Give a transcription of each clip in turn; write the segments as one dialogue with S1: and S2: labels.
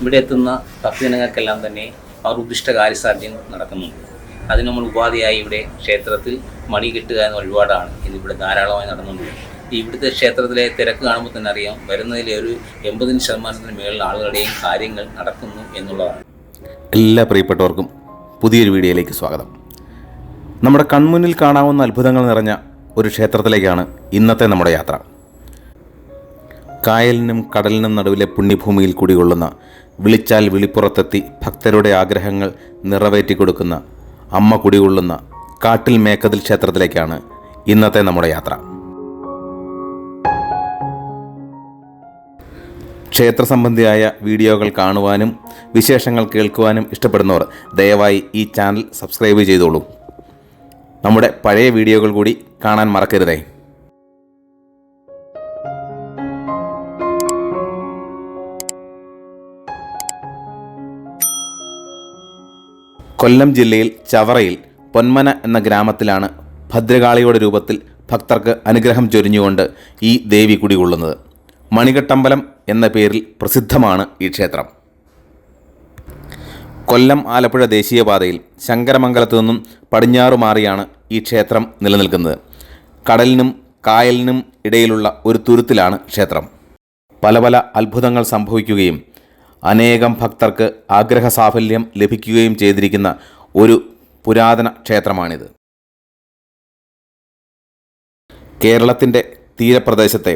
S1: ഇവിടെ എത്തുന്ന ഭക്തജനങ്ങൾക്കെല്ലാം തന്നെ അവർ ഉദ്ദിഷ്ട കാര്യസാധ്യം നടക്കുന്നുണ്ട്. അതിന് നമ്മൾ ഉപാധിയായി ഇവിടെ ക്ഷേത്രത്തിൽ മണി കിട്ടുക എന്ന ഒരുപാടാണ് ഇന്നിവിടെ ധാരാളമായി നടന്നുകൊണ്ടിരിക്കുന്നത് ഇവിടുത്തെ ക്ഷേത്രത്തിലെ തിരക്ക് കാണുമ്പോൾ തന്നെ അറിയാം വരുന്നതിലെ ഒരു എൺപതിന് ശതമാനത്തിന് മേളിൽ ആളുകളുടെയും കാര്യങ്ങൾ നടക്കുന്നു എന്നുള്ളതാണ്.
S2: എല്ലാ പ്രിയപ്പെട്ടവർക്കും പുതിയൊരു വീഡിയോയിലേക്ക് സ്വാഗതം. നമ്മുടെ കൺമുന്നിൽ കാണാവുന്ന അത്ഭുതങ്ങൾ നിറഞ്ഞ ഒരു ക്ഷേത്രത്തിലേക്കാണ് ഇന്നത്തെ നമ്മുടെ യാത്ര. കായലിനും കടലിനും നടുവിലെ പുണ്യഭൂമിയിൽ കുടികൊള്ളുന്ന വിളിച്ചാൽ വിളിപ്പുറത്തെത്തി ഭക്തരുടെ ആഗ്രഹങ്ങൾ നിറവേറ്റി കൊടുക്കുന്ന അമ്മ കുടികൊള്ളുന്ന കാട്ടിൽ മേക്കതിൽ ക്ഷേത്രത്തിലേക്കാണ് ഇന്നത്തെ നമ്മുടെ യാത്ര. ക്ഷേത്ര സംബന്ധിയായ വീഡിയോകൾ കാണുവാനും വിശേഷങ്ങൾ കേൾക്കുവാനും ഇഷ്ടപ്പെടുന്നവർ ദയവായി ഈ ചാനൽ സബ്സ്ക്രൈബ് ചെയ്തോളൂ. നമ്മുടെ പഴയ വീഡിയോകൾ കൂടി കാണാൻ മറക്കരുതേ. കൊല്ലം ജില്ലയിൽ ചവറയിൽ പൊന്മന എന്ന ഗ്രാമത്തിലാണ് ഭദ്രകാളിയുടെ രൂപത്തിൽ ഭക്തർക്ക് അനുഗ്രഹം ചൊരിഞ്ഞുകൊണ്ട് ഈ ദേവി കുടികൊള്ളുന്നത്. മണികട്ടമ്പലം എന്ന പേരിൽ പ്രസിദ്ധമാണ് ഈ ക്ഷേത്രം. കൊല്ലം ആലപ്പുഴ ദേശീയപാതയിൽ ശങ്കരമംഗലത്തു നിന്നും പടിഞ്ഞാറു മാറിയാണ് ഈ ക്ഷേത്രം നിലനിൽക്കുന്നത്. കടലിനും കായലിനും ഇടയിലുള്ള ഒരു തുരുത്തിലാണ് ക്ഷേത്രം. പല പല അത്ഭുതങ്ങൾ സംഭവിക്കുകയും അനേകം ഭക്തർക്ക് ആഗ്രഹ സാഫല്യം ലഭിക്കുകയും ചെയ്തിരിക്കുന്ന ഒരു പുരാതന ക്ഷേത്രമാണിത്. കേരളത്തിന്റെ തീരപ്രദേശത്തെ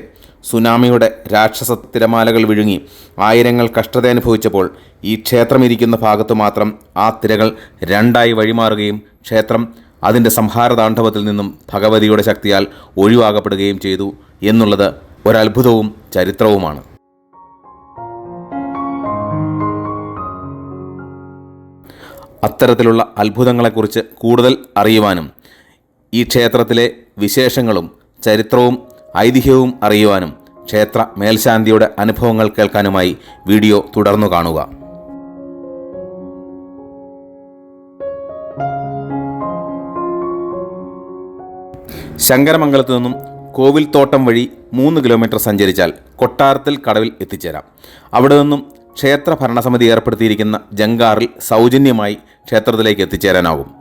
S2: സുനാമിയുടെ രാക്ഷസ തിരമാലകൾ വിഴുങ്ങി ആയിരങ്ങൾ കഷ്ടത അനുഭവിച്ചപ്പോൾ ഈ ക്ഷേത്രം ഇരിക്കുന്ന ഭാഗത്ത് മാത്രം ആ തിരകൾ രണ്ടായി വഴിമാറുകയും ക്ഷേത്രം അതിന്റെ സംഹാരതാണ്ഡവത്തിൽ നിന്നും ഭഗവതിയുടെ ശക്തിയാൽ ഒഴിവാക്കപ്പെടുകയും ചെയ്തു എന്നുള്ളത് ഒരത്ഭുതവും ചരിത്രവുമാണ്. അത്തരത്തിലുള്ള അത്ഭുതങ്ങളെക്കുറിച്ച് കൂടുതൽ അറിയുവാനും ഈ ക്ഷേത്രത്തിലെ വിശേഷങ്ങളും ചരിത്രവും ഐതിഹ്യവും അറിയുവാനും ക്ഷേത്ര മേൽശാന്തിയുടെ അനുഭവങ്ങൾ കേൾക്കാനുമായി വീഡിയോ തുടർന്നു കാണുക. ശങ്കരമംഗലത്ത് നിന്നും കോവിൽത്തോട്ടം വഴി മൂന്ന് കിലോമീറ്റർ സഞ്ചരിച്ചാൽ കൊട്ടാരത്തിൽ കടവിൽ എത്തിച്ചേരാം. അവിടെ നിന്നും ക്ഷേത്ര ഭരണസമിതി ഏർപ്പെടുത്തിയിരിക്കുന്ന ജങ്കാറിൽ സൗജന്യമായി ക്ഷേത്രത്തിലേക്ക് എത്തിച്ചേരാനാകും.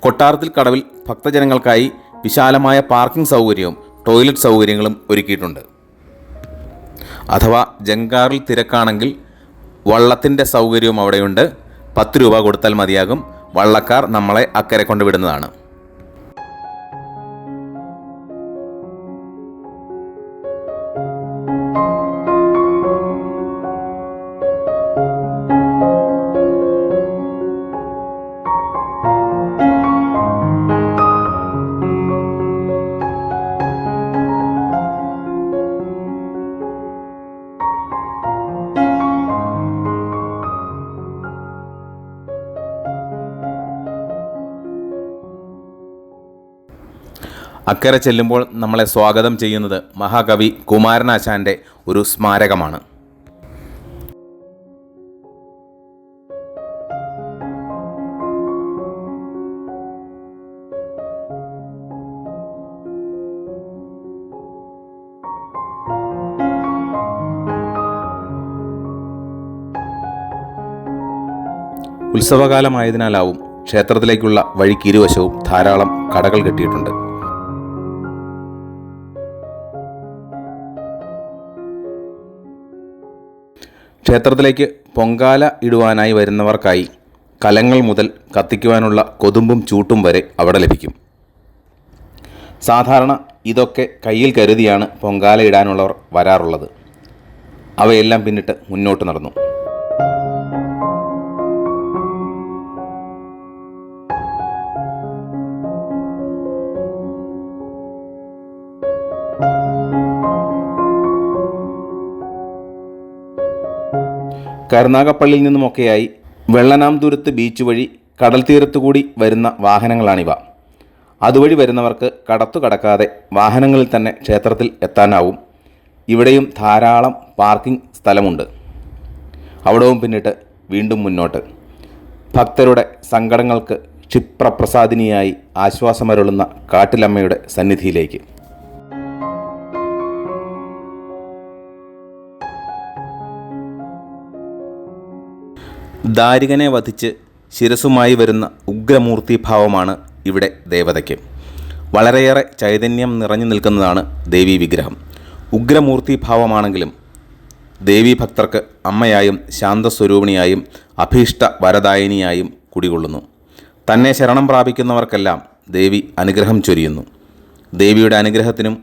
S2: കൊട്ടാരത്തിൽ കടവിൽ ഭക്തജനങ്ങൾക്കായി വിശാലമായ പാർക്കിംഗ് സൗകര്യവും ടോയ്ലറ്റ് സൗകര്യങ്ങളും ഒരുക്കിയിട്ടുണ്ട്. അഥവാ ജങ്കാറിൽ തിരക്കാണെങ്കിൽ വള്ളത്തിന്റെ സൗകര്യവും അവിടെയുണ്ട്. പത്ത് രൂപ കൊടുത്താൽ മതിയാകും. വള്ളക്കാർ നമ്മളെ അക്കരെ കൊണ്ടുവിടുന്നതാണ് അക്കരെ ചെല്ലുമ്പോൾ നമ്മളെ സ്വാഗതം ചെയ്യുന്നത് മഹാകവി കുമാരനാശാന്റെ ഒരു സ്മാരകമാണ്. ഉത്സവകാലമായതിനാലാവും ക്ഷേത്രത്തിലേക്കുള്ള വഴിക്കിരുവശവും ധാരാളം കടകൾ കെട്ടിയിട്ടുണ്ട്. ക്ഷേത്രത്തിലേക്ക് പൊങ്കാല ഇടുവാനായി വരുന്നവർക്കായി കലങ്ങൾ മുതൽ കത്തിക്കുവാനുള്ള കൊതുമ്പും ചൂട്ടും വരെ അവിടെ ലഭിക്കും. സാധാരണ ഇതൊക്കെ കയ്യിൽ കരുതിയാണ് പൊങ്കാല ഇടാനുള്ളവർ വരാറുള്ളത്. അവയെല്ലാം പിന്നിട്ട് മുന്നോട്ട് നടന്നു. കരുനാഗപ്പള്ളിയിൽ നിന്നുമൊക്കെയായി വെള്ളനാംതുരത്ത് ബീച്ച് വഴി കടൽ തീരത്തുകൂടി വരുന്ന വാഹനങ്ങളാണിവ. അതുവഴി വരുന്നവർക്ക് കടത്തു കടക്കാതെ വാഹനങ്ങളിൽ തന്നെ ക്ഷേത്രത്തിൽ എത്താനാവും. ഇവിടെയും ധാരാളം പാർക്കിംഗ് സ്ഥലമുണ്ട്. അവിടവും പിന്നിട്ട് വീണ്ടും മുന്നോട്ട്. ഭക്തരുടെ സങ്കടങ്ങൾക്ക് ക്ഷിപ്രപ്രസാദിനിയായി ആശ്വാസമരുളുന്ന കാട്ടിലമ്മയുടെ സന്നിധിയിലേക്ക്. ദാരികനെ വധിച്ച് ശിരസുമായി വരുന്ന ഉഗ്രമൂർത്തി ഭാവമാണ് ഇവിടെ ദേവതയ്ക്ക്. വളരെയേറെ ചൈതന്യം നിറഞ്ഞു നിൽക്കുന്നതാണ് ദേവീ വിഗ്രഹം. ഉഗ്രമൂർത്തി ഭാവമാണെങ്കിലും ദേവീ ഭക്തർക്ക് അമ്മയായും ശാന്തസ്വരൂപിണിയായും അഭീഷ്ട വരദായിനിയായും കുടികൊള്ളുന്നു. തന്നെ ശരണം പ്രാപിക്കുന്നവർക്കെല്ലാം ദേവി അനുഗ്രഹം ചൊരിയുന്നു. ദേവിയുടെ അനുഗ്രഹത്തിനും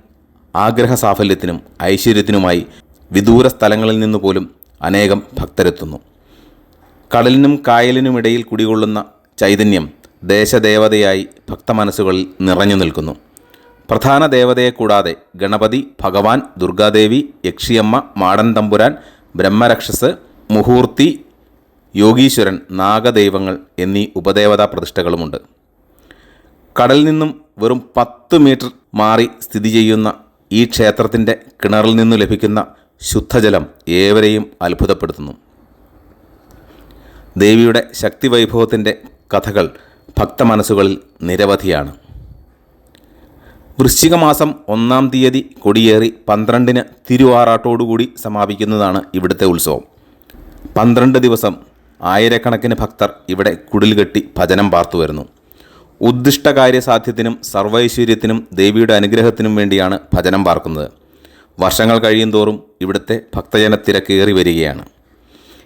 S2: ആഗ്രഹ സാഫല്യത്തിനും ഐശ്വര്യത്തിനുമായി വിദൂര സ്ഥലങ്ങളിൽ നിന്ന് പോലും അനേകം ഭക്തരെത്തുന്നു. കടലിനും കായലിനുമിടയിൽ കുടികൊള്ളുന്ന ചൈതന്യം ദേശദേവതയായി ഭക്തമനസ്സുകളിൽ നിറഞ്ഞു നിൽക്കുന്നു. പ്രധാന ദേവതയെ കൂടാതെ ഗണപതി ഭഗവാൻ ദുർഗാദേവി യക്ഷിയമ്മ മാടൻ തമ്പുരാൻ ബ്രഹ്മരക്ഷസ് മുഹൂർത്തി യോഗീശ്വരൻ നാഗദൈവങ്ങൾ എന്നീ ഉപദേവതാ പ്രതിഷ്ഠകളുമുണ്ട്. കടലിൽ നിന്നും വെറും പത്ത് മീറ്റർ മാറി സ്ഥിതി ചെയ്യുന്ന ഈ ക്ഷേത്രത്തിന്റെ കിണറിൽ നിന്നു ലഭിക്കുന്ന ശുദ്ധജലം ഏവരെയും അത്ഭുതപ്പെടുത്തുന്നു. ദേവിയുടെ ശക്തിവൈഭവത്തിന്റെ കഥകൾ ഭക്തമനസ്സുകളിൽ നിരവധിയാണ്. വൃശ്ചിക മാസം ഒന്നാം തീയതി കൊടിയേറി പന്ത്രണ്ടിന് തിരുവാറാട്ടോടുകൂടി സമാപിക്കുന്നതാണ് ഇവിടുത്തെ ഉത്സവം. പന്ത്രണ്ട് ദിവസം ആയിരക്കണക്കിന് ഭക്തർ ഇവിടെ കുടിൽ കെട്ടി ഭജനം പാർത്തു വരുന്നു. ഉദ്ദിഷ്ടകാര്യസാധ്യത്തിനും സർവൈശ്വര്യത്തിനും ദേവിയുടെ അനുഗ്രഹത്തിനും വേണ്ടിയാണ് ഭജനം പാർക്കുന്നത്. വർഷങ്ങൾ കഴിയും തോറും ഇവിടുത്തെ ഭക്തജന തിരക്കേറി വരികയാണ്.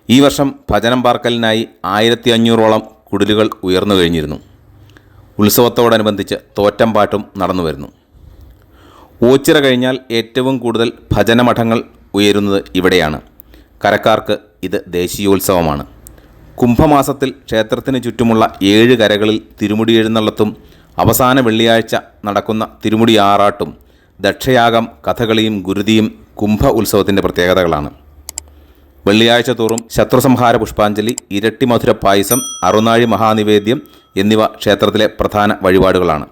S2: ഈ വർഷം ഭജനം പാർക്കലിനായി ആയിരത്തി അഞ്ഞൂറോളം കുടിലുകൾ ഉയർന്നു കഴിഞ്ഞിരുന്നു. ഉത്സവത്തോടനുബന്ധിച്ച് തോറ്റംപാട്ടും നടന്നു വരുന്നു. ഓച്ചിറ കഴിഞ്ഞാൽ ഏറ്റവും കൂടുതൽ ഭജനമഠങ്ങൾ ഉയരുന്നത് ഇവിടെയാണ്. കരക്കാർക്ക് ഇത് ദേശീയോത്സവമാണ്. കുംഭമാസത്തിൽ ക്ഷേത്രത്തിന് ചുറ്റുമുള്ള ഏഴ് കരകളിൽ തിരുമുടി എഴുന്നള്ളത്തും അവസാന വെള്ളിയാഴ്ച നടക്കുന്ന തിരുമുടി ആറാട്ടും ദക്ഷയാഗം കഥകളിയും ഗുരുതിയും കുംഭ ഉത്സവത്തിന്റെ പ്രത്യേകതകളാണ്. വെള്ളിയാഴ്ച തോറും ശത്രുസംഹാര പുഷ്പാഞ്ജലി ഇരട്ടി മധുര പായസം അറുനാഴി മഹാനിവേദ്യം എന്നിവ ക്ഷേത്രത്തിലെ പ്രധാന വഴിപാടുകളാണ്.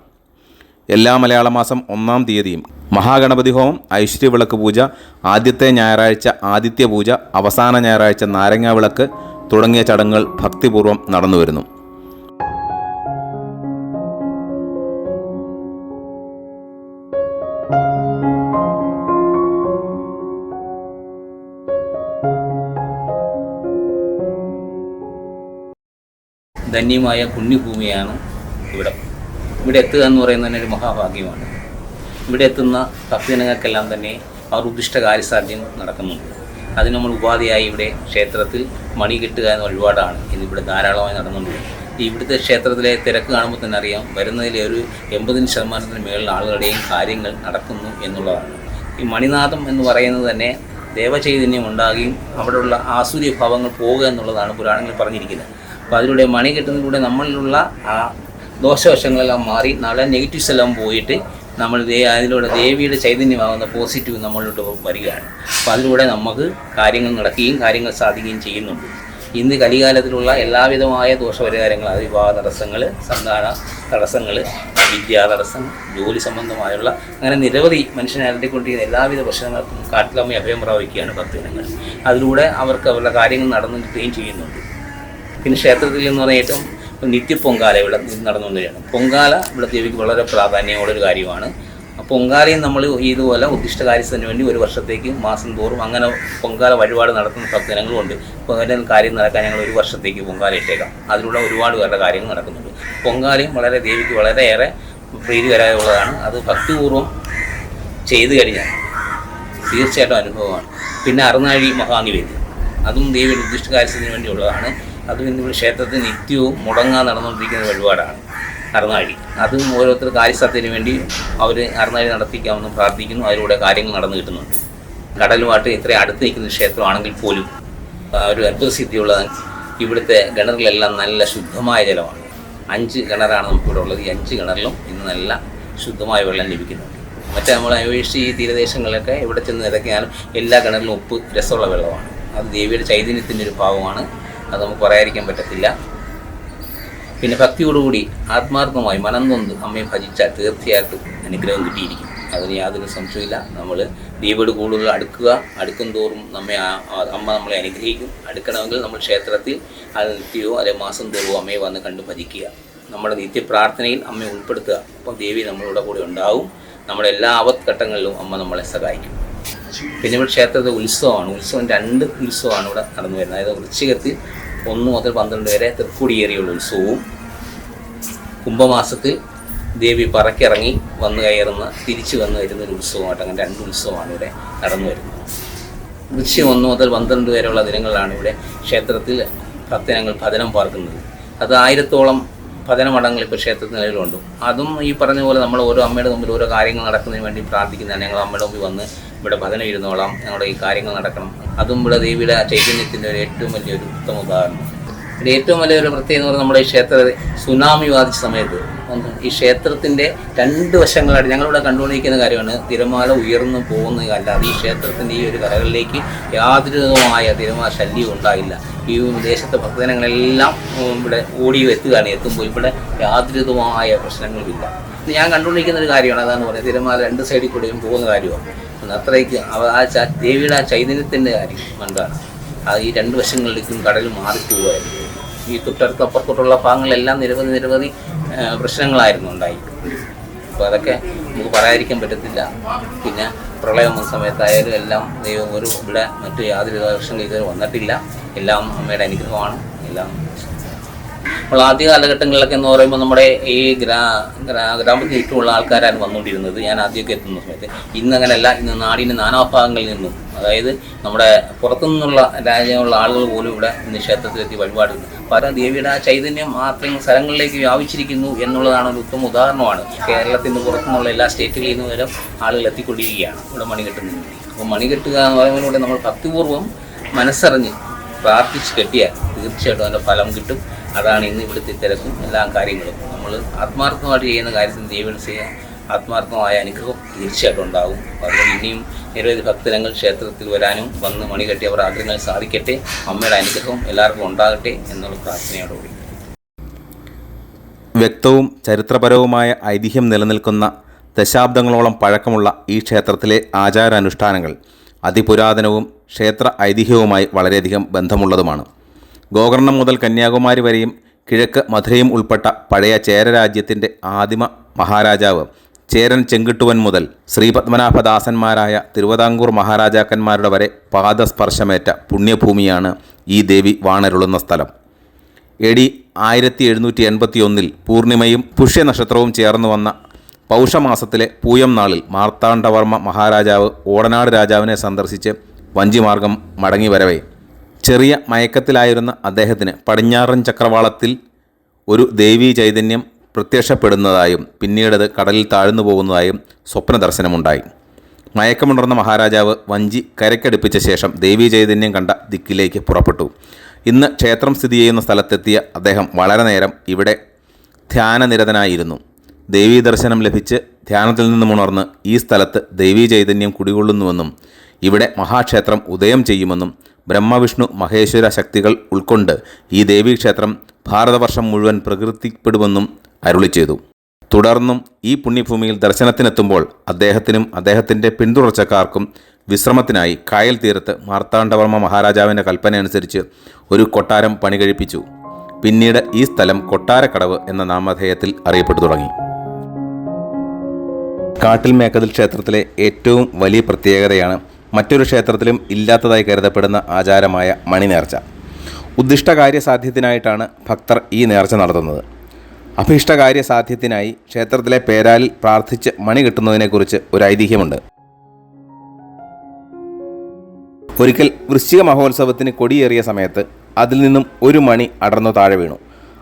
S2: എല്ലാ മലയാള മാസം ഒന്നാം തീയതിയും മഹാഗണപതി ഹോമം ഐശ്വര്യവിളക്ക് പൂജ ആദ്യത്തെ ഞായറാഴ്ച ആദിത്യ പൂജ അവസാന ഞായറാഴ്ച നാരങ്ങാവിളക്ക് തുടങ്ങിയ ചടങ്ങുകൾ ഭക്തിപൂർവം നടന്നു
S1: ധന്യമായ പുണ്യഭൂമിയാണ് ഇവിടം. ഇവിടെ എത്തുക എന്ന് പറയുന്നത് തന്നെ ഒരു മഹാഭാഗ്യമാണ്. ഇവിടെ എത്തുന്ന ഭക്തജനങ്ങൾക്കെല്ലാം തന്നെ അവർ ഉദ്ദിഷ്ട കാര്യസാധ്യം നടക്കുന്നുണ്ട്. അതിന് നമ്മൾ ഉപാധിയായി ഇവിടെ ക്ഷേത്രത്തിൽ മണി കിട്ടുക എന്ന ഇന്ന് ഇവിടെ ധാരാളമായി നടന്നുണ്ട്. ഇവിടുത്തെ ക്ഷേത്രത്തിലെ തിരക്ക് കാണുമ്പോൾ തന്നെ അറിയാം വരുന്നതിലെ ഒരു എൺപതിന് ശതമാനത്തിന് മേളിൽ ആളുകളുടെയും കാര്യങ്ങൾ നടക്കുന്നു എന്നുള്ളതാണ്. ഈ മണിനാഥം എന്ന് പറയുന്നത് തന്നെ ദേവചൈതന്യം ഉണ്ടാകുകയും അവിടെയുള്ള ആസൂര്യഭാവങ്ങൾ പോവുക എന്നുള്ളതാണ് പുരാണങ്ങളിൽ പറഞ്ഞിരിക്കുന്നത്. അപ്പോൾ അതിലൂടെ മണി കിട്ടുന്നതിലൂടെ നമ്മളിലുള്ള ആ ദോഷവശങ്ങളെല്ലാം മാറി നാളെ നെഗറ്റീവ്സ് എല്ലാം പോയിട്ട് നമ്മൾ ദേ അതിലൂടെ ദേവിയുടെ ചൈതന്യമാകുന്ന പോസിറ്റീവ് നമ്മളിലോട്ട് വരികയാണ്. അപ്പോൾ അതിലൂടെ നമുക്ക് കാര്യങ്ങൾ നടക്കുകയും കാര്യങ്ങൾ സാധിക്കുകയും ചെയ്യുന്നുണ്ട്. ഇന്ന് കലികാലത്തിലുള്ള എല്ലാവിധമായ ദോഷപരിഹാരങ്ങൾ അത് വിവാഹ തടസ്സങ്ങൾ സന്താന തടസ്സങ്ങൾ വിദ്യാ തടസ്സം ജോലി സംബന്ധമായുള്ള അങ്ങനെ നിരവധി മനുഷ്യനെ അലട്ടിക്കൊണ്ടിരിക്കുന്ന എല്ലാവിധ പ്രശ്നങ്ങൾക്കും കാട്ടിലമ്മ അഭയം പ്രാപിക്കുകയാണ് ഭക്തജനങ്ങൾ. അതിലൂടെ അവർക്ക് അവരുടെ കാര്യങ്ങൾ നടന്നു കിട്ടുകയും ചെയ്യുന്നുണ്ട്. പിന്നെ ക്ഷേത്രത്തിൽ എന്ന് പറഞ്ഞാൽ ഏറ്റവും നിത്യ പൊങ്കാല ഇവിടെ നടന്നുകൊണ്ടിരിക്കുകയാണ്. പൊങ്കാല ഇവിടെ ദേവിക്ക് വളരെ പ്രാധാന്യമുള്ള ഒരു കാര്യമാണ്. പൊങ്കാലയും നമ്മൾ ഇതുപോലെ ഉദ്ദിഷ്ട കാര്യത്തിന് വേണ്ടി ഒരു വർഷത്തേക്ക് മാസം തോറും അങ്ങനെ പൊങ്കാല വഴിപാട് നടത്തുന്ന ഭക്തജനങ്ങളുണ്ട് അതിന്റെ കാര്യം നടക്കാൻ ഞങ്ങൾ ഒരു വർഷത്തേക്ക് പൊങ്കാല ഇട്ടേക്കാം. അതിലൂടെ ഒരുപാട് പേരുടെ കാര്യങ്ങൾ നടക്കുന്നുണ്ട്. പൊങ്കാലയും വളരെ ദേവിക്ക് വളരെയേറെ പ്രീതികരമുള്ളതാണ് അത് ഭക്തിപൂർവം ചെയ്തു കഴിഞ്ഞാൽ തീർച്ചയായിട്ടും അനുഭവമാണ്. പിന്നെ അറുനാഴി മഹാനിവേദ്യം. അതും ദേവിയുടെ ഉദ്ദിഷ്ട കാര്യത്തിന് വേണ്ടിയുള്ളതാണ്. അതും ഇന്നിവിടെ ക്ഷേത്രത്തിൽ നിത്യവും മുടങ്ങാൻ നടന്നുകൊണ്ടിരിക്കുന്ന വഴിപാടാണ് അറുനാഴി അതും ഓരോരുത്തർ കാര്യസ്ഥത്തിന് വേണ്ടി അവർ അറുനാഴി നടത്തിക്കാമെന്ന് പ്രാർത്ഥിക്കുന്നു. അതിലൂടെ കാര്യങ്ങൾ നടന്നു കിട്ടുന്നുണ്ട്. കടലുമായിട്ട് ഇത്രയും അടുത്ത് നിൽക്കുന്ന ക്ഷേത്രമാണെങ്കിൽ പോലും ഒരു അത്ഭുതസിദ്ധിയുള്ള ഇവിടുത്തെ കിണറിലെല്ലാം നല്ല ശുദ്ധമായ ജലമാണ്. അഞ്ച് കിണറാണ് നമുക്കിവിടെ ഉള്ളത്. ഈ അഞ്ച് കിണറിലും ഇന്ന് നല്ല ശുദ്ധമായ വെള്ളം ലഭിക്കുന്നുണ്ട്. മറ്റേ നമ്മൾ അന്വേഷിച്ച് ഈ തീരദേശങ്ങളിലൊക്കെ ഇവിടെ ചെന്ന് ഇതൊക്കെയാണ് എല്ലാ കിണറിലും ഉപ്പ് രസമുള്ള വെള്ളമാണ്. അത് ദേവിയുടെ ചൈതന്യത്തിന്റെ ഒരു ഭാവമാണ് അത് നമുക്ക് പറയാതിരിക്കാൻ പറ്റത്തില്ല. പിന്നെ ഭക്തിയോടുകൂടി ആത്മാർത്ഥമായി മനം നൊന്ന് അമ്മയെ ഭജിച്ചാൽ തീർച്ചയായിട്ടും അനുഗ്രഹം കിട്ടിയിരിക്കും. അതിന് യാതൊരു സംശയമില്ല നമ്മൾ ദീപോട് കൂടുതൽ അടുക്കുക. അടുക്കും തോറും നമ്മെ അമ്മ നമ്മളെ അനുഗ്രഹിക്കും. അടുക്കണമെങ്കിൽ നമ്മൾ ക്ഷേത്രത്തിൽ അത് നിത്യവും അല്ലെങ്കിൽ മാസം തോറും അമ്മയെ വന്ന് കണ്ട് ഭജിക്കുക. നമ്മുടെ നിത്യ പ്രാർത്ഥനയിൽ അമ്മയെ ഉൾപ്പെടുത്തുക. അപ്പം ദേവി നമ്മളുടെ കൂടെ ഉണ്ടാവും. നമ്മുടെ എല്ലാ ആപത്ഘട്ടങ്ങളിലും അമ്മ നമ്മളെ സഹായിക്കും. പിന്നെ ഇവിടെ ക്ഷേത്രത്തിൽ ഉത്സവമാണ്. ഉത്സവം രണ്ട് ഉത്സവമാണ് ഇവിടെ നടന്നു വരുന്നത്. അതായത് വൃശ്ചികത്തിൽ ഒന്ന് മുതൽ പന്ത്രണ്ട് വരെ തൃക്കൊടിയേറിയുള്ള ഉത്സവവും കുംഭമാസത്തിൽ ദേവി പറക്കിറങ്ങി വന്നു കയറുന്ന തിരിച്ചു വന്നു വരുന്ന ഒരു ഉത്സവമായിട്ട് അങ്ങനെ രണ്ട് ഉത്സവമാണ് ഇവിടെ നടന്നു വരുന്നത്. വൃശ്ചികം ഒന്ന് മുതൽ പന്ത്രണ്ട് വരെയുള്ള ദിനങ്ങളിലാണ് ഇവിടെ ക്ഷേത്രത്തിൽ ഭക്തജനങ്ങൾ ഭജനം പാർക്കുന്നത്. അത് ആയിരത്തോളം ഭജനമഠങ്ങൾ ഇപ്പോൾ ക്ഷേത്രത്തിൽ നിലവിലുണ്ട്. അതും ഈ പറഞ്ഞ പോലെ നമ്മൾ ഓരോ അമ്മയുടെ മുമ്പിൽ ഓരോ കാര്യങ്ങൾ നടക്കുന്നതിന് വേണ്ടി പ്രാർത്ഥിക്കുന്നതാണ്. ഞങ്ങൾ അമ്മയുടെ മുമ്പിൽ വന്ന് ഇവിടെ ഭജന ഇരുന്നോളാം ഞങ്ങളുടെ ഈ കാര്യങ്ങൾ നടക്കണം. അതും ഇവിടെ ദേവിയുടെ ചൈതന്യത്തിന്റെ ഒരു ഏറ്റവും വലിയൊരു ഉത്തമ ഉദാഹരണം. ഏറ്റവും വലിയൊരു പ്രത്യേകത എന്ന് പറഞ്ഞാൽ നമ്മുടെ ഈ ക്ഷേത്ര സുനാമി ബാധിച്ച സമയത്ത് ഈ ക്ഷേത്രത്തിന്റെ രണ്ട് വശങ്ങളായിട്ട് ഞങ്ങളിവിടെ കണ്ടുകൊണ്ടിരിക്കുന്ന കാര്യമാണ്. തിരമാല ഉയർന്നു പോകുന്ന അല്ലാതെ ഈ ക്ഷേത്രത്തിന്റെ ഈ ഒരു കരകളിലേക്ക് യാതൊരുവിധമായ തിരമാല ശല്യവും ഉണ്ടായില്ല. ഈ ദേശത്തെ ഭക്തജനങ്ങളെല്ലാം ഇവിടെ ഓടി എത്തുകയാണ്. എത്തുമ്പോൾ ഇവിടെ യാതൊരുവിധമായ പ്രശ്നങ്ങളുമില്ല. ഞാൻ കണ്ടുകൊണ്ടിരിക്കുന്ന ഒരു കാര്യമാണ് അതാണ് പറയുന്നത് തിരമാല രണ്ട് സൈഡിൽ കൂടെയും പോകുന്ന കാര്യമാണ്. അത്രയ്ക്ക് ആ ദേവിയുടെ ആ ചൈതന്യത്തിന്റെ കാര്യം കണ്ടാണ് അത് ഈ രണ്ട് വശങ്ങളിലേക്കും കടൽ മാറിപ്പോവുമായിരുന്നു ഈ തൊട്ടടുത്തപ്പുറത്തോട്ടുള്ള ഭാഗങ്ങളെല്ലാം നിരവധി നിരവധി പ്രശ്നങ്ങളായിരുന്നു ഉണ്ടായി. അപ്പോൾ അതൊക്കെ നമുക്ക് പറയാതിരിക്കാൻ പറ്റത്തില്ല. പിന്നെ പ്രളയം വന്ന സമയത്തായാലും എല്ലാം ദൈവം ഒരു ഇവിടെ മറ്റു യാതൊരു ഇതുവരെ വന്നിട്ടില്ല. എല്ലാം അമ്മയുടെ അനുഗ്രഹമാണ്. എല്ലാം അപ്പോൾ ആദ്യ കാലഘട്ടങ്ങളിലൊക്കെ എന്ന് പറയുമ്പോൾ നമ്മുടെ ഈ ഗ്രാ ഗ്രാ ഗ്രാമത്തിൽ ചുറ്റുമുള്ള ആൾക്കാരാണ് വന്നുകൊണ്ടിരുന്നത്. ഞാൻ ആദ്യമൊക്കെ എത്തുന്ന സമയത്ത്. ഇന്ന് അങ്ങനെയല്ല ഇന്ന് നാടിന്റെ നാനാഭാഗങ്ങളിൽ നിന്നും അതായത് നമ്മുടെ പുറത്തുനിന്നുള്ള രാജ്യമുള്ള ആളുകൾ പോലും ഇവിടെ ഇന്ന് ക്ഷേത്രത്തിലെത്തി വഴിപാടുണ്ട്. പല ദേവിയുടെ ആ ചൈതന്യം അത്രയും സ്ഥലങ്ങളിലേക്ക് വ്യാപിച്ചിരിക്കുന്നു എന്നുള്ളതാണ് ഒരു ഉത്തമ ഉദാഹരണമാണ്. കേരളത്തിന്റെ പുറത്തുനിന്നുള്ള എല്ലാ സ്റ്റേറ്റുകളിൽ നിന്നും വരെ ആളുകൾ എത്തിക്കൊണ്ടിരിക്കുകയാണ് ഇവിടെ മണി കെട്ടുന്നത് അപ്പോൾ മണി കെട്ടുക എന്ന് പറയുന്നതിലൂടെ നമ്മൾ ഭക്തിപൂർവം മനസ്സറിഞ്ഞ് പ്രാർത്ഥിച്ച് കെട്ടിയാൽ തീർച്ചയായിട്ടും അതിന്റെ ഫലം കിട്ടും. അതാണ് ഇന്ന് ഇവിടുത്തെ തിരക്കും എല്ലാ കാര്യങ്ങളും. നമ്മൾ ആത്മാർത്ഥമായിട്ട് ചെയ്യുന്ന കാര്യത്തിന് ദൈവം ചെയ്യാൻ ആത്മാർത്ഥമായ അനുഗ്രഹം തീർച്ചയായിട്ടും ഉണ്ടാകും. അതുകൊണ്ട് ഇനിയും നിരവധി ഭക്തരങ്ങൾ ക്ഷേത്രത്തിൽ വരാനും വന്ന് മണി കെട്ടി അവർ ആഗ്രഹങ്ങൾ സാധിക്കട്ടെ. അമ്മയുടെ അനുഗ്രഹം എല്ലാവർക്കും ഉണ്ടാകട്ടെ എന്നുള്ള പ്രാർത്ഥനയോടുകൂടി.
S2: വ്യക്തവും ചരിത്രപരവുമായ ഐതിഹ്യം നിലനിൽക്കുന്ന ദശാബ്ദങ്ങളോളം പഴക്കമുള്ള ഈ ക്ഷേത്രത്തിലെ ആചാരാനുഷ്ഠാനങ്ങൾ അതിപുരാതനവും ക്ഷേത്ര ഐതിഹ്യവുമായി വളരെയധികം ബന്ധമുള്ളതുമാണ്. ഗോകർണം മുതൽ കന്യാകുമാരി വരെയും കിഴക്ക് മധുരയും ഉൾപ്പെട്ട പഴയ ചേര രാജ്യത്തിന്റെ ആദിമ മഹാരാജാവ് ചേരൻ ചെങ്കിട്ടുവൻ മുതൽ ശ്രീപത്മനാഭദാസന്മാരായ തിരുവിതാംകൂർ മഹാരാജാക്കന്മാരുടെ വരെ പാദസ്പർശമേറ്റ പുണ്യഭൂമിയാണ് ഈ ദേവി വാണരുളുന്ന സ്ഥലം. എ ഡി ആയിരത്തി എഴുന്നൂറ്റി എൺപത്തി ഒന്നിൽ പൂർണിമയും പുഷ്യനക്ഷത്രവും ചേർന്ന് വന്ന പൗഷമാസത്തിലെ പൂയം നാളിൽ മാർത്താണ്ഡവർമ്മ മഹാരാജാവ് ഓടനാട് രാജാവിനെ സന്ദർശിച്ച് വഞ്ചിമാർഗം മടങ്ങി വരവേ ചെറിയ മയക്കത്തിലായിരുന്ന അദ്ദേഹത്തിന് പടിഞ്ഞാറൻ ചക്രവാളത്തിൽ ഒരു ദേവീ ചൈതന്യം പ്രത്യക്ഷപ്പെടുന്നതായും പിന്നീടത് കടലിൽ താഴ്ന്നു പോകുന്നതായും സ്വപ്ന ദർശനമുണ്ടായി. മയക്കമുണർന്ന മഹാരാജാവ് വഞ്ചി കരക്കടുപ്പിച്ച ശേഷം ദേവീ ചൈതന്യം കണ്ട ദിക്കിലേക്ക് പുറപ്പെട്ടു. ഇന്ന് ക്ഷേത്രം സ്ഥിതി ചെയ്യുന്ന സ്ഥലത്തെത്തിയ അദ്ദേഹം വളരെ നേരം ഇവിടെ ധ്യാനനിരതനായിരുന്നു. ദേവീ ദർശനം ലഭിച്ച് ധ്യാനത്തിൽ നിന്നും ഉണർന്ന് ഈ സ്ഥലത്ത് ദേവീ ചൈതന്യം കുടികൊള്ളുന്നുവെന്നും ഇവിടെ മഹാക്ഷേത്രം ഉദയം ചെയ്യുമെന്നും ബ്രഹ്മവിഷ്ണു മഹേശ്വര ശക്തികൾ ഉൾക്കൊണ്ട് ഈ ദേവീക്ഷേത്രം ഭാരതവർഷം മുഴുവൻ പ്രകൃതിപ്പെടുമെന്നും അരുളി ചെയ്തു. തുടർന്നും ഈ പുണ്യഭൂമിയിൽ ദർശനത്തിനെത്തുമ്പോൾ അദ്ദേഹത്തിനും അദ്ദേഹത്തിന്റെ പിന്തുടർച്ചക്കാർക്കും വിശ്രമത്തിനായി കായൽ തീരത്ത് മാർത്താണ്ഡവർമ്മ മഹാരാജാവിന്റെ കൽപ്പന അനുസരിച്ച് ഒരു കൊട്ടാരം പണി കഴിപ്പിച്ചു പിന്നീട് ഈ സ്ഥലം കൊട്ടാരക്കടവ് എന്ന നാമധേയത്തിൽ അറിയപ്പെട്ടു തുടങ്ങി. കാട്ടിൽ മേക്കതിൽ ക്ഷേത്രത്തിലെ ഏറ്റവും വലിയ പ്രത്യേകതയാണ് മറ്റൊരു ക്ഷേത്രത്തിലും ഇല്ലാത്തതായി കരുതപ്പെടുന്ന ആചാരമായ മണിനേർച്ച. ഉദ്ദിഷ്ടകാര്യസാധ്യത്തിനായിട്ടാണ് ഭക്തർ ഈ നേർച്ച നടത്തുന്നത്. അഭീഷ്ടകാര്യസാധ്യത്തിനായി ക്ഷേത്രത്തിലെ പേരാലിൽ പ്രാർത്ഥിച്ച് മണി കിട്ടുന്നതിനെക്കുറിച്ച് ഒരു ഐതിഹ്യമുണ്ട്. ഒരിക്കൽ വൃശ്ചിക മഹോത്സവത്തിന് കൊടിയേറിയ സമയത്ത് അതിൽ നിന്നും ഒരു മണി അടർന്നു താഴെ വീണു.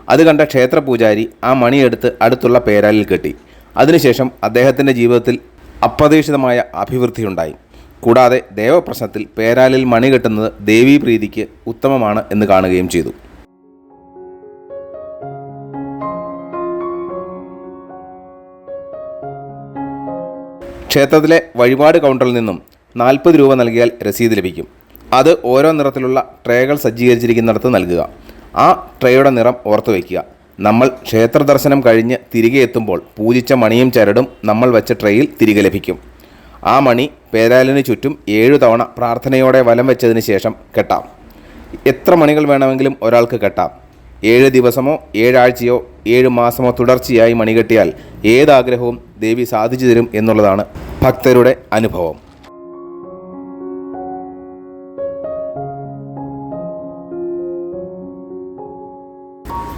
S2: അത് കണ്ട ക്ഷേത്ര പൂജാരി ആ മണിയെടുത്ത് അടുത്തുള്ള പേരാലിൽ കെട്ടി. അതിനുശേഷം അദ്ദേഹത്തിന്റെ ജീവിതത്തിൽ അപ്രതീക്ഷിതമായ അഭിവൃദ്ധിയുണ്ടായി. കൂടാതെ ദേവപ്രശ്നത്തിൽ പേരാലിൽ മണി കെട്ടുന്നത് ദേവീപ്രീതിക്ക് ഉത്തമമാണ് എന്ന് കാണുകയും ചെയ്തു. ക്ഷേത്രത്തിലെ വഴിപാട് കൗണ്ടറിൽ നിന്നും നാൽപ്പത് രൂപ നൽകിയാൽ രസീത് ലഭിക്കും. അത് ഓരോ നിറത്തിലുള്ള ട്രേകൾ സജ്ജീകരിച്ചിരിക്കുന്നിടത്ത് നൽകുക. ആ ട്രേയുടെ നിറം ഓർത്തു വയ്ക്കുക. നമ്മൾ ക്ഷേത്ര ദർശനം കഴിഞ്ഞ് തിരികെ എത്തുമ്പോൾ പൂജിച്ച മണിയും ചരടും നമ്മൾ വെച്ച ട്രേയിൽ തിരികെ ലഭിക്കും. ആ മണി പേരാലിന് ചുറ്റും ഏഴു തവണ പ്രാർത്ഥനയോടെ വലം വെച്ചതിന് ശേഷം കെട്ടാം. എത്ര മണികൾ വേണമെങ്കിലും ഒരാൾക്ക് കെട്ടാം. ഏഴ് ദിവസമോ ഏഴാഴ്ചയോ ഏഴ് മാസമോ തുടർച്ചയായി മണി കെട്ടിയാൽ ഏതാഗ്രഹവും ദേവി സാധിച്ചു തരും എന്നുള്ളതാണ് ഭക്തരുടെ അനുഭവം.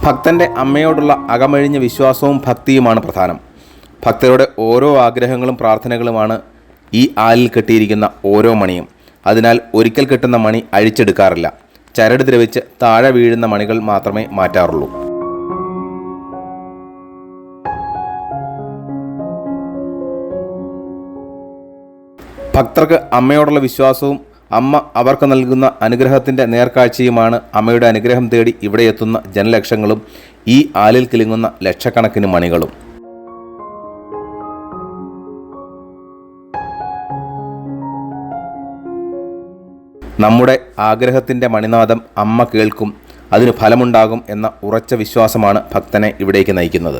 S2: ഭക്തന്റെ അമ്മയോടുള്ള അകമഴിഞ്ഞ വിശ്വാസവും ഭക്തിയുമാണ് പ്രധാനം. ഭക്തരുടെ ഓരോ ആഗ്രഹങ്ങളും പ്രാർത്ഥനകളുമാണ് ഈ ആലിൽ കെട്ടിയിരിക്കുന്ന ഓരോ മണിയും. അതിനാൽ ഒരിക്കൽ കെട്ടുന്ന മണി അഴിച്ചെടുക്കാറില്ല. ചരട് ദ്രവിച്ച് താഴെ വീഴുന്ന മണികൾ മാത്രമേ മാറ്റാറുള്ളൂ. ഭക്തർക്ക് അമ്മയോടുള്ള വിശ്വാസവും അമ്മ അവർക്ക് നൽകുന്ന അനുഗ്രഹത്തിന്റെ നേർക്കാഴ്ചയുമാണ് അമ്മയുടെ അനുഗ്രഹം തേടി ഇവിടെ എത്തുന്ന ജനലക്ഷങ്ങളും ഈ ആലിൽ കിലുങ്ങുന്ന ലക്ഷക്കണക്കിന് മണികളും. നമ്മുടെ ആഗ്രഹത്തിന്റെ മണിനാദം അമ്മ കേൾക്കും അതിന് ഫലമുണ്ടാകും എന്ന ഉറച്ച വിശ്വാസമാണ് ഭക്തനെ ഇവിടേക്ക് നയിക്കുന്നത്.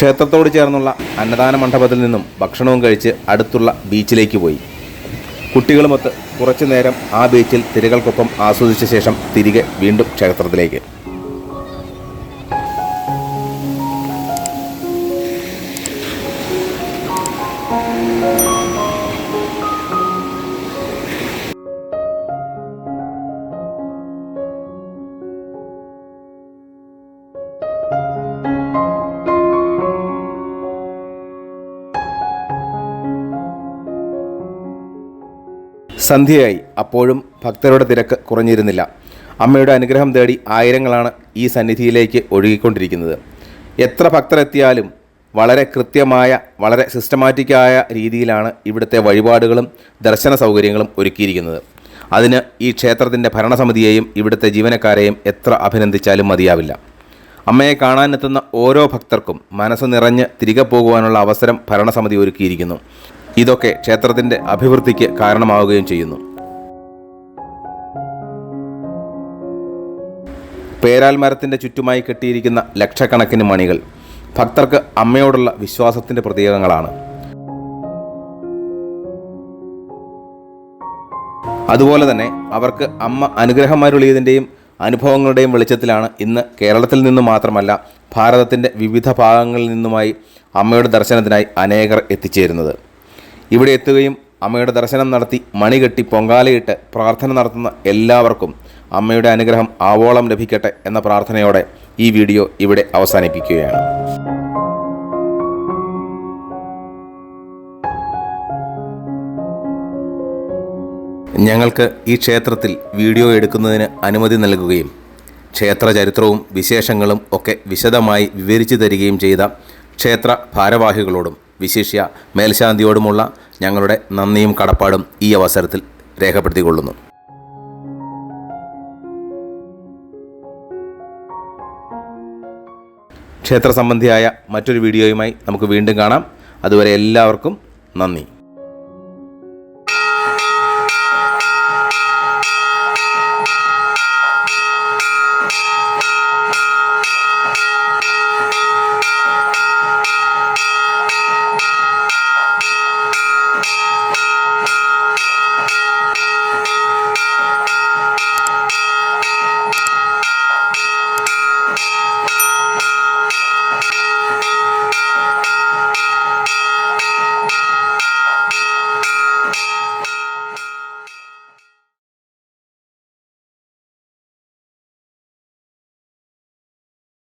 S2: ക്ഷേത്രത്തോട് ചേർന്നുള്ള അന്നദാന മണ്ഡപത്തിൽ നിന്നും ഭക്ഷണവും കഴിച്ച് അടുത്തുള്ള ബീച്ചിലേക്ക് പോയി. കുട്ടികളുമൊത്ത് കുറച്ചു നേരം ആ ബീച്ചിൽ തിരകൾക്കൊപ്പം ആസ്വദിച്ച ശേഷം തിരികെ വീണ്ടും ക്ഷേത്രത്തിലേക്ക്. സന്ധ്യയായി. അപ്പോഴും ഭക്തരുടെ തിരക്ക് കുറഞ്ഞിരുന്നില്ല. അമ്മയുടെ അനുഗ്രഹം തേടി ആയിരങ്ങളാണ് ഈ സന്നിധിയിലേക്ക് ഒഴുകിക്കൊണ്ടിരിക്കുന്നത്. എത്ര ഭക്തരെത്തിയാലും വളരെ കൃത്യമായ വളരെ സിസ്റ്റമാറ്റിക്കായ രീതിയിലാണ് ഇവിടുത്തെ വഴിപാടുകളും ദർശന സൗകര്യങ്ങളും ഒരുക്കിയിരിക്കുന്നത്. അതിന് ഈ ക്ഷേത്രത്തിന്റെ ഭരണസമിതിയെയും ഇവിടുത്തെ ജീവനക്കാരെയും എത്ര അഭിനന്ദിച്ചാലും മതിയാവില്ല. അമ്മയെ കാണാനെത്തുന്ന ഓരോ ഭക്തർക്കും മനസ്സ് നിറഞ്ഞ് തിരികെ പോകുവാനുള്ള അവസരം ഭരണസമിതി ഒരുക്കിയിരിക്കുന്നു. ഇതൊക്കെ ക്ഷേത്രത്തിന്റെ അഭിവൃദ്ധിക്ക് കാരണമാവുകയും ചെയ്യുന്നു. പേരാൽ മരത്തിന്റെ ചുറ്റുമായി കെട്ടിയിരിക്കുന്ന ലക്ഷക്കണക്കിന് മണികൾ ഭക്തർക്ക് അമ്മയോടുള്ള വിശ്വാസത്തിന്റെ പ്രതീകങ്ങളാണ്. അതുപോലെ തന്നെ അവർക്ക് അമ്മ അനുഗ്രഹമരുളിയതിന്റെയും അനുഭവങ്ങളുടെയും വെളിച്ചത്തിലാണ് ഇന്ന് കേരളത്തിൽ നിന്നു മാത്രമല്ല ഭാരതത്തിന്റെ വിവിധ ഭാഗങ്ങളിൽ നിന്നുമായി അമ്മയുടെ ദർശനത്തിനായി അനേകർ എത്തിച്ചേരുന്നത്. ഇവിടെ എത്തുകയും അമ്മയുടെ ദർശനം നടത്തി മണികെട്ടി പൊങ്കാലയിട്ട് പ്രാർത്ഥന നടത്തുന്ന എല്ലാവർക്കും അമ്മയുടെ അനുഗ്രഹം ആവോളം ലഭിക്കട്ടെ എന്ന പ്രാർത്ഥനയോടെ ഈ വീഡിയോ ഇവിടെ അവസാനിപ്പിക്കുകയാണ്. ഞങ്ങൾക്ക് ഈ ക്ഷേത്രത്തിൽ വീഡിയോ എടുക്കുന്നതിന് അനുമതി നൽകുകയും ക്ഷേത്ര ചരിത്രവും വിശേഷങ്ങളും ഒക്കെ വിശദമായി വിവരിച്ചു തരികയും ചെയ്ത ക്ഷേത്ര ഭാരവാഹികളോടും വിശിഷ്യ മേൽശാന്തിയോടുമുള്ള ഞങ്ങളുടെ നന്ദിയും കടപ്പാടും ഈ അവസരത്തിൽ രേഖപ്പെടുത്തിക്കൊള്ളുന്നു. ക്ഷേത്ര സംബന്ധിയായ മറ്റൊരു വീഡിയോയുമായി നമുക്ക് വീണ്ടും കാണാം. അതുവരെ എല്ലാവർക്കും നന്ദി.